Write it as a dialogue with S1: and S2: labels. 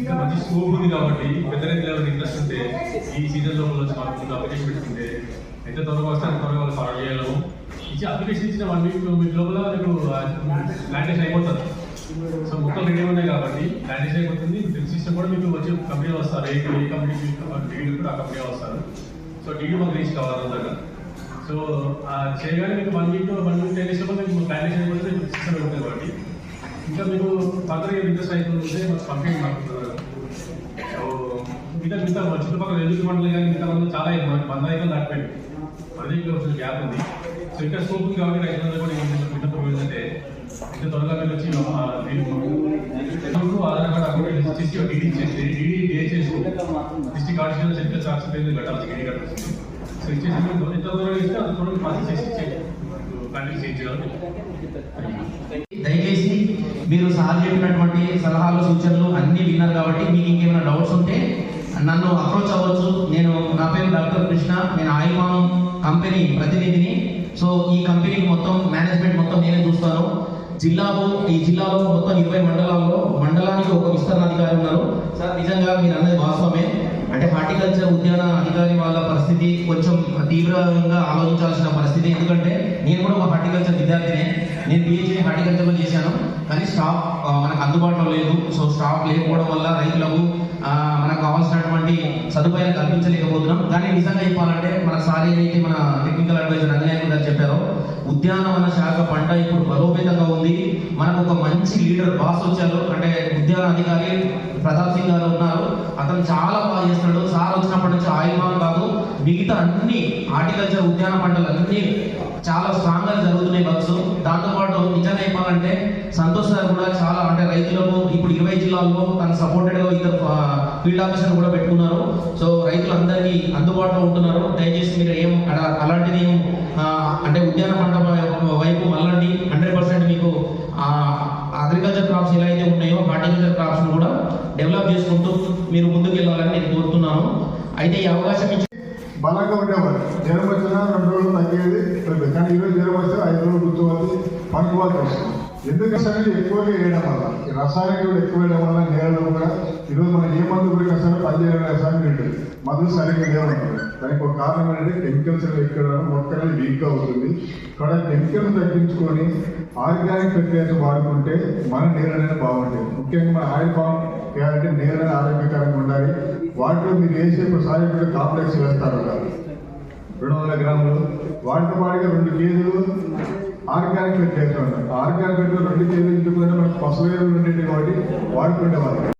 S1: ఇంకా మంచి స్కోప్ ఉంది కాబట్టి పెద్ద రైతులు ఇంట్రెస్ట్ ఉంటే ఈ సీజన్ లోపల వచ్చి మనకు అప్లికేషన్ పెట్టుకుంటే ఎంత త్వరగా వస్తే అంత త్వరగా వాళ్ళు ఫాలో చేయగలము ఇచ్చి అప్లికేషన్ ఇచ్చిన వన్ వీక్ మీ వీక్ లోపల మీకు ప్లాంటేషన్ అయిపోతుంది. సో మొత్తం రెడీ ఉన్నాయి కాబట్టి ప్లాంటేషన్ అయిపోతుంది. డ్రిల్ సిస్టమ్ కూడా మీకు వచ్చి కంపెనీ వస్తారు. ఏ ఏ కంపెనీ డీడీ కూడా ఆ కంపెనీ వస్తారు. సో డీడీ మాకు రీచ్ కావాలి అందరూ సో చేయగానే మీకు one week one week ten days లోపల మీకు ప్లాంటేషన్ అయిపోతే మీకు సిస్టమ్ ఉంటుంది కాబట్టి. ఇంకా మీకు ఫర్దర్గా ఇంట్రెస్ట్ అయిపోతుంటే మాకు పంపింగ్ మాకు సో మిగతా మిగతా మా చుట్టుపక్కల ఎదురు మండలి కానీ మిగతా మంది చాలా ఎక్కువ మనకి వంద ఎకరాలు దాటిపోయింది పది ఎకరాలు గ్యాప్ ఉంది. సో ఇంకా స్కోప్ ఉంది కాబట్టి రైతులందరూ కూడా ఏంటంటే విన్నపం ఏంటంటే ఇంకా త్వరగా మీరు వచ్చి ఆధార్ కార్డు అకౌంట్ చేసి డీడీ చేసి డీడీ డే చేసి డిస్ట్రిక్ట్ ఆర్టిఫిషియల్ చెప్పిన చార్జ్ పేరు కట్టాల్సి డీడీ కట్టాల్సి సో ఇచ్చేసి ఎంత త్వరగా ఇస్తే అంత త్వరగా ప్రాసెస్ చేసి కంటిన్యూ చేయించగలరు
S2: దయచేసి మీరు సార్ చెప్పినటువంటి సలహాలు సూచనలు అన్ని విన్నారు కాబట్టి మీకు ఇంకేమైనా డౌట్స్ ఉంటే నన్ను అప్రోచ్ అవ్వచ్చు. నేను నా పేరు డాక్టర్ కృష్ణ. నేను ఆయుమానం కంపెనీ ప్రతినిధిని. సో ఈ కంపెనీకి మొత్తం మేనేజ్మెంట్ మొత్తం నేనే చూస్తాను. జిల్లాలో ఈ జిల్లాలో మొత్తం ఇరవై మండలాల్లో మండలానికి ఒక విస్తరణ అధికారి ఉన్నారు. సార్ నిజంగా మీరు అన్నది వాస్తవమే అంటే హార్టికల్చర్ ఉద్యాన అధికారి వాళ్ళ పరిస్థితి కొంచెం తీవ్రంగా ఆలోచించాల్సిన పరిస్థితి. ఎందుకంటే నేను కూడా ఒక హార్టికల్చర్ విద్యార్థినే. నేను పిహెచ్డీ హార్టికల్చర్లో చేశాను. కానీ స్టాఫ్ మనకు అందుబాటులో లేదు. సో స్టాఫ్ లేకపోవడం వల్ల రైతులకు మనకు కావాల్సినటువంటి సదుపాయాలు కల్పించలేకపోతున్నాం. కానీ నిజంగా చెప్పాలంటే మన సార్ ఏదైతే మన టెక్నికల్ అడ్వైజర్ అంజనేయ గారు చెప్పారో ఉద్యానవన శాఖ పంట ఇప్పుడు బలోపేతంగా ఉంది. మనకు ఒక మంచి లీడర్ బాస్ వచ్చారు. అంటే ఉద్యాన అధికారి ప్రతాప్ సింగ్ గారు ఉన్నారు. అతను చాలా బాగా చేస్తున్నాడు. సార్ వచ్చినప్పటి నుంచి ఆయుర్మాన్ కాదు. మిగతా అన్ని హార్టికల్చర్ ఉద్యాన పంటలు అన్ని చాలా స్ట్రాంగ్గా జరుగుతున్నాయి వర్క్స్ దాంతోపాటు నిజంగా చెప్పాలంటే సంతోష్ గారు కూడా చాలా అంటే రైతులకు ఇప్పుడు ఇరవై జిల్లాల్లో తను సపోర్టెడ్గా ఇద్దరు ఫీల్డ్ ఆఫీసర్ కూడా పెట్టుకున్నారు. సో రైతులందరికీ అందుబాటులో ఉంటున్నారు. దయచేసి మీరు ఏం అలాంటిది అంటే ఉద్యాన పంట వైపు క్రాప్స్ ఎలా అయితే ఉన్నాయో హార్టికల్చర్ క్రాప్స్ కూడా డెవలప్ చేసుకుంటూ మీరు ముందుకు వెళ్ళాలని నేను కోరుతున్నాను. అయితే ఈ అవకాశం ఇచ్చి
S3: బలంగా ఉండేవారు. జ్వరం వచ్చినా రెండు రోజులు తగ్గేది కానీ ఈరోజు జ్వరం వస్తే ఐదు రోజులు గుర్తుపడి పండుకోవాల్సి వస్తుంది ఎందుకంటే ఎక్కువగా వేయడం వల్ల రసాయనాలు రసాయనికులు ఎక్కువ వేయడం వల్ల నేలలో కూడా ఈరోజు మనం ఏ మందు కూడా కష్టమే పనిచేయడం మధు మందులు సరిగ్గా లేవంటారు దానికి ఒక కారణం ఏంటంటే కెమికల్స్ ఎక్కడ మొక్కలు వీక్ అవుతుంది. ఇక్కడ కెమికల్ తగ్గించుకొని ఆర్గానిక్ ఫెర్టిలైజర్ వాడుకుంటే మన నేల అనేది బాగుంటుంది. ముఖ్యంగా మన ఆయిల్ ఫామ్ చేయాలంటే నేల అనేది ఆరోగ్యకరంగా ఉండాలి. వాటిలో మీరు వేసే ఇప్పుడు కాంప్లెక్స్ వేస్తారు రెండు వందల గ్రాములు. వాటితో పాటుగా రెండు కేజీలు ఆర్గానిక్ ఫెర్టిలైజర్ ఉంటారు ఆర్గానిక్ ఫెర్టిలైజర్ రెండు కేజీలు ఇంటికి మనకు పసుపు ఉండేవి కాబట్టి వాడుకుంటే వాళ్ళు